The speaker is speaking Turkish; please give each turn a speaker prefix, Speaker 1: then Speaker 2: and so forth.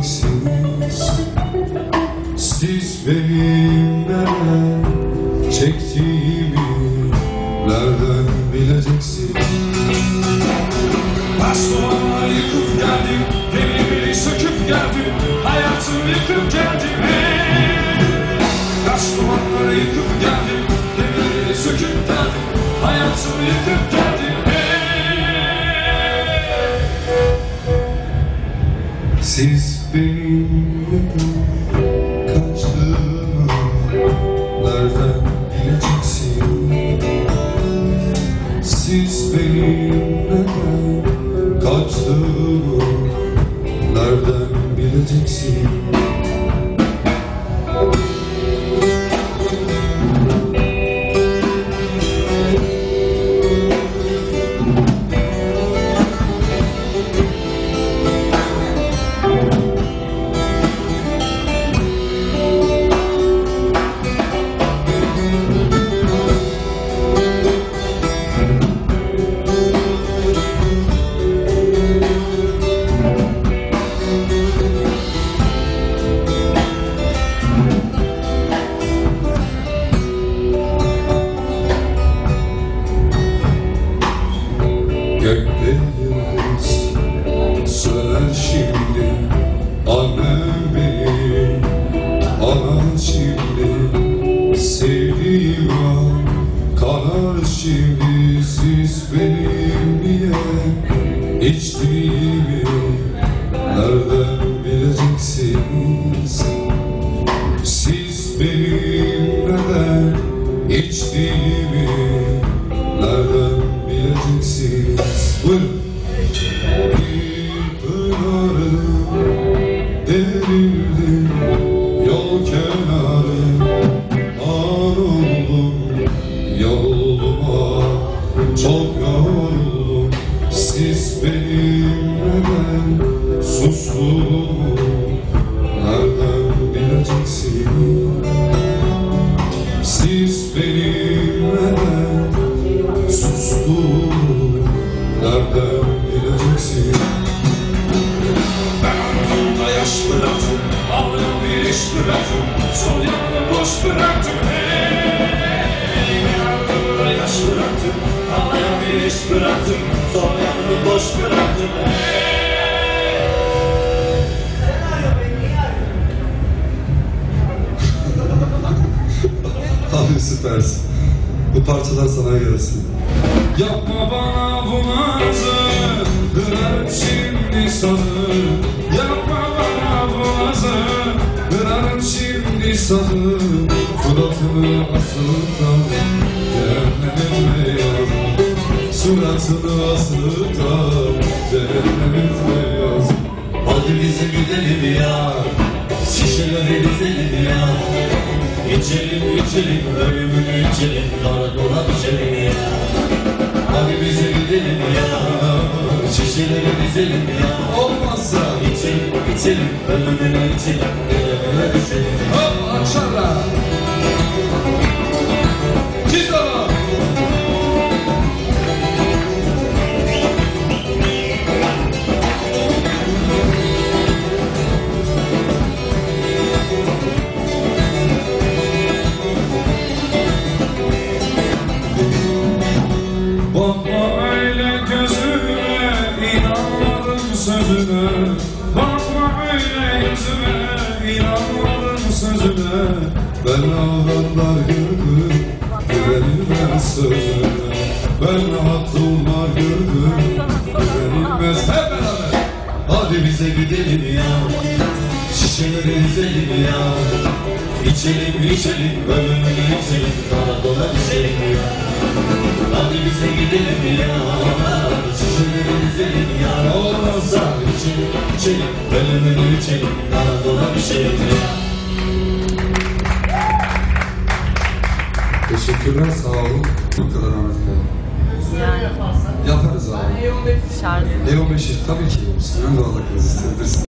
Speaker 1: bileceksiniz Siz benim çektiğimi Nereden bileceksiniz
Speaker 2: duvarlar yıkıp geldim Gemileri söküp geldim Hayatımı yıkıp geldim hey! Taş yıkıp geldim Gemileri söküp geldim Hayatımı yıkıp geldim
Speaker 1: Siz benim neden şimdi Siz benim niye içtiğimi? Nereden bileceksiniz? Siz benim neden içtiğimi? Nereden bileceksiniz? Buyurun
Speaker 2: İş bıraktım Sol yanını boş bıraktım hey! Ben ardımda yaş bıraktım Ağlayan bir iş bıraktım Sol yanını boş bıraktım hey!
Speaker 1: Abi süpersin. Bu parçalar sana gelsin.
Speaker 2: Yapma bana bu nazı Kırarım şimdi sazı sazı
Speaker 1: Suratını asıp da cehennem beyaz Suratını asıp da cehennem beyaz
Speaker 3: Hadi bizi gidelim ya. Şişeleri dizelim ya. İçelim içelim ölümünü içelim Karakola düşelim ya. Hadi bizi gidelim ya. Şişeleri dizelim ya.
Speaker 1: Olmazsa
Speaker 3: İçelim içelim ölümünü içelim
Speaker 2: sözüne Bakma öyle yüzüme inanmadım sözüne
Speaker 1: Ben ağlanlar gördüm Güvenilmez sözüne. Ben hatunlar gördüm Güvenilmez. Hep beraber.
Speaker 3: Hadi bize gidelim ya. Şişeleri dizelim ya. İçelim içelim ölümünü içelim Karakola düşelim ya. Hadi bize gidelim ya. Şişeleri dizelim ya.
Speaker 1: Olmazsa
Speaker 3: İçelim içelim ölümünü içelim Karakola düşelim ya
Speaker 1: Teşekkürler sağ olun. Bu kadar Ahmet Bey
Speaker 4: Yani.
Speaker 1: Yaparız abi.
Speaker 4: Şarj
Speaker 1: E15 tabii ki. Sinan da Allah kız isteyebilirsin